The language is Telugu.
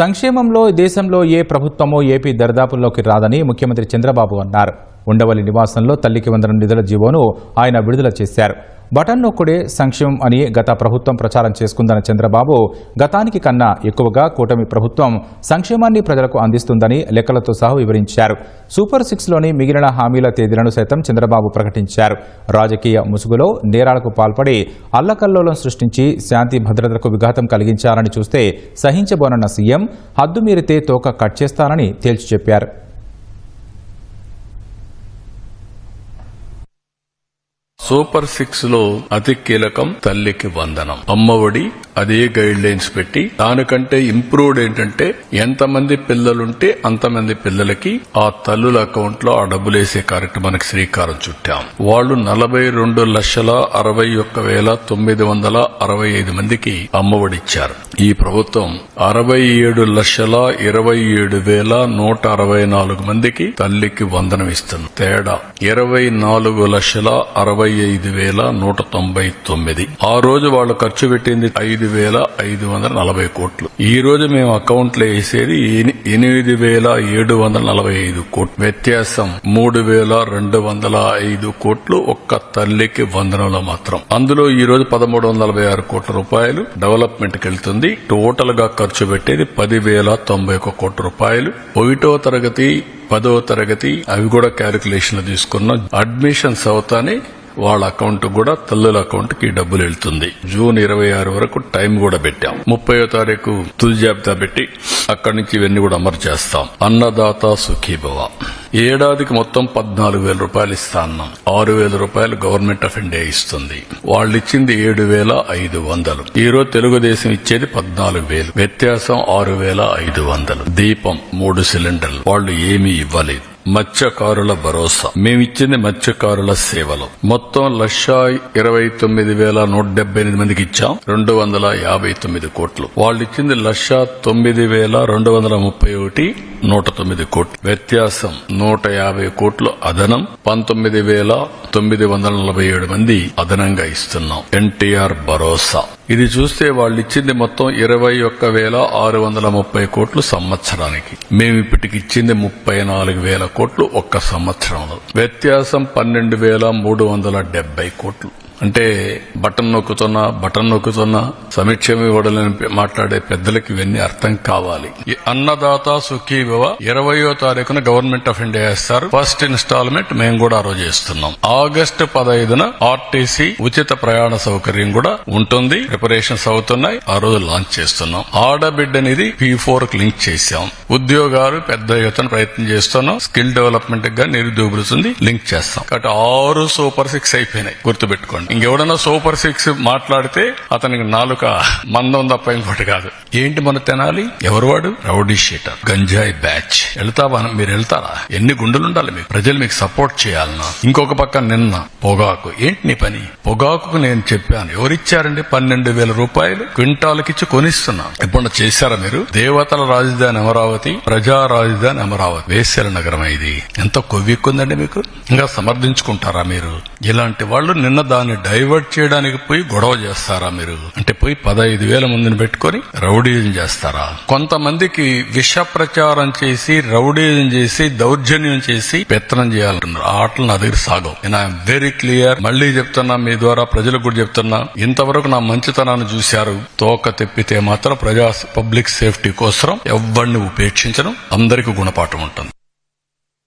సంక్షేమంలో దేశంలో ఏ ప్రభుత్వమో ఏపీ దరిదాపుల్లోకి రాదని ముఖ్యమంత్రి చంద్రబాబు అన్నారు. ఉండవల్లి నివాసంలో తల్లికి వందనం నిధుల జీవోను ఆయన విడుదల చేశారు. బటన్ నొక్కుడే సంక్షేమం అని గత ప్రభుత్వం ప్రచారం చేసుకుందన్న చంద్రబాబు గతానికి కన్నా ఎక్కువగా కూటమి ప్రభుత్వం సంక్షేమాన్ని ప్రజలకు అందిస్తుందని లెక్కలతో సహా వివరించారు. సూపర్ సిక్స్లోని మిగిలిన హామీల తేదీలను సైతం చంద్రబాబు ప్రకటించారు. రాజకీయ ముసుగులో నేరాలకు పాల్పడి అల్లకల్లోలం సృష్టించి శాంతి భద్రతలకు విఘాతం కలిగించాలని చూస్తే సహించబోనన్న సీఎం హద్దు మీరితే తోక కట్ చేస్తానని తేల్చి చెప్పారు సూపర్ సిక్స్లో అతి కీలకం తల్లికి వందనం. అమ్మఒడి అదే గైడ్ లైన్స్ పెట్టి దానికంటే ఇంప్రూవ్డ్ ఏంటంటే ఎంతమంది పిల్లలుంటే అంతమంది పిల్లలకి ఆ తల్లుల అకౌంట్లో ఆ డబ్బులు వేసే కార్యక్రమానికి శ్రీకారం చుట్టాం. వాళ్ళు నలభై రెండు లక్షల అరవై ఒక్క వేల తొమ్మిది వందల అరవై ఐదు మందికి అమ్మఒడిచ్చారు ఈ ప్రభుత్వం అరవై ఏడు లక్షల ఇరవై ఏడు వేల నూట అరవై నాలుగు మందికి తల్లికి వందనం ఇస్తుంది. తేడా ఇరవై నాలుగు లక్షల అరవై ఐదు వేల నూట తొంభై తొమ్మిది. ఆ రోజు వాళ్ళు ఖర్చు పెట్టింది ఐదు వేల ఐదు వందల నలభై కోట్లు. ఈ రోజు మేము అకౌంట్లో వేసేది ఎనిమిది వేల ఏడు వందల నలభై ఐదు కోట్లు. వ్యత్యాసం మూడు వేల రెండు వందల ఐదు కోట్లు ఒక్క తల్లికి వందనంలో మాత్రం. అందులో ఈ రోజు పదమూడు వందల నలభై ఆరు కోట్ల రూపాయలు డెవలప్మెంట్కి వెళ్తుంది. టోటల్గా ఖర్చు పెట్టేది పది వేల తొంభై ఒక కోట్ల రూపాయలు. ఒకటో తరగతి పదో తరగతి అవి కూడా క్యాలిక్యులేషన్ తీసుకున్న. అడ్మిషన్స్ అవుతానే వాళ్ళ అకౌంట్ కూడా తల్లుల అకౌంట్కి డబ్బులు వెళ్తుంది. జూన్ ఇరవై ఆరు వరకు టైం కూడా పెట్టాం. ముప్పయో తారీఖు తుది జాబితా పెట్టి అక్కడి నుంచి ఇవన్నీ కూడా అమలు చేస్తాం. అన్నదాత సుఖీభవ. ఏడాదికి మొత్తం పద్నాలుగు వేల రూపాయలు ఇస్తా అన్నాం. ఆరు వేల రూపాయలు గవర్నమెంట్ ఆఫ్ ఇండియా ఇస్తుంది. వాళ్ళు ఇచ్చింది ఏడు వేల ఐదు వందలు. ఈ రోజు తెలుగుదేశం ఇచ్చేది పద్నాలుగు వేలు. వ్యత్యాసం ఆరు వేల ఐదు వందలు. దీపం మూడు సిలిండర్లు. వాళ్ళు ఏమీ ఇవ్వలేదు. మత్స్యకారుల భరోసా. మేమిచ్చింది మత్స్యకారుల సేవలు. మొత్తం లక్ష ఇరవై తొమ్మిది వేల నూట డెబ్బై ఎనిమిది మందికి ఇచ్చాం. రెండు వందల యాభై తొమ్మిది కోట్లు. వాళ్ళు ఇచ్చింది లక్ష తొమ్మిది వేల రెండు వందల ముప్పై ఒకటి. నూట తొమ్మిది కోట్లు. వ్యత్యాసం నూట యాభై కోట్లు అదనం. పంతొమ్మిది వేల తొమ్మిది వందల నలభై ఏడు మంది అదనంగా ఇస్తున్నాం. ఎన్టీఆర్ భరోసా. ఇది చూస్తే వాళ్ళు ఇచ్చింది మొత్తం ఇరవై ఒక్క వేల ఆరు వందల ముప్పై కోట్లు సంవత్సరానికి. మేము ఇప్పటికి ఇచ్చింది ముప్పై నాలుగు వేల కోట్లు ఒక్క సంవత్సరంలో. వ్యత్యాసం పన్నెండు వేల మూడు వందల డెబ్బై కోట్లు. అంటే బటన్ నొక్కుతున్నా బటన్ నొక్కుతున్నా సమీక్షం ఇవ్వడలేని మాట్లాడే పెద్దలకు ఇవన్నీ అర్థం కావాలి. ఈ అన్నదాత సుఖీభవ ఇరవయో తారీఖున గవర్నమెంట్ ఆఫ్ ఇండియా ఇస్తారు ఫస్ట్ ఇన్స్టాల్మెంట్ మేము కూడా ఆ రోజు ఇస్తున్నాం ఆగస్టు పదహైదున ఆర్టీసీ ఉచిత ప్రయాణ సౌకర్యం కూడా ఉంటుంది. ప్రిపరేషన్స్ అవుతున్నాయి. ఆ రోజు లాంచ్ చేస్తున్నాం. ఆడబిడ్డ అనేది పీ ఫోర్ లింక్ చేశాం. ఉద్యోగాలు పెద్ద ఎత్తున ప్రయత్నం చేస్తున్నాం. స్కిల్ డెవలప్మెంట్గా నిరుద్యోగులుంది లింక్ చేస్తాం. కాబట్టి ఆరు సూపర్ సిక్స్ అయిపోయినాయి. గుర్తుపెట్టుకోండి. ఇంకెవడన్నా సూపర్ సిక్స్ మాట్లాడితే అతనికి నాలుక మందం తప్ప ఇంకోటి కాదు. ఏంటి మన తినాలి? ఎవరు వాడు? Rowdy sheeter. గంజాయి బ్యాచ్. వెళ్తావా మీరు వెళ్తారా? ఎన్ని గుండెలు ఉండాలి మీకు? ప్రజలు మీకు సపోర్ట్ చేయాలన్నా ఇంకొక పక్క నిన్న పొగాకు. ఏంటి నీ పని? పొగాకు నేను చెప్పాను. ఎవరిచ్చారండి? పన్నెండు వేల రూపాయలు క్వింటాలకిచ్చి కొనిస్తున్నాను ఎప్పుడు చేశారా మీరు? దేవతల రాజధాని అమరావతి ప్రజా రాజధాని అమరావతి. వేసేల నగరం ఇది. ఎంత కొవ్వెక్కుందండి మీకు? ఇంకా సమర్థించుకుంటారా మీరు? ఇలాంటి వాళ్ళు నిన్న దాన్ని డైవర్ట్ చేయడానికి పోయి గొడవ చేస్తారా మీరు? అంటే పోయి పదహైదు వేల మందిని పెట్టుకొని రౌడీజం చేస్తారా? కొంతమందికి విష ప్రచారం చేసి రౌడీజం చేసి దౌర్జన్యం చేసి పెత్తనం చేయాలంటున్నారు. ఆ ఆటలు నా దగ్గర సాగవు. నేను ఐఎమ్ వెరీ క్లియర్ మళ్ళీ చెప్తున్నా మీ ద్వారా ప్రజలకు కూడా చెప్తున్నా ఇంతవరకు నా మంచితనాన్ని చూశారు. తోక తెప్పితే మాత్రం ప్రజా పబ్లిక్ సేఫ్టీ కోసం ఎవరిని ఉపేక్షించడం అందరికీ గుణపాఠం ఉంటుంది.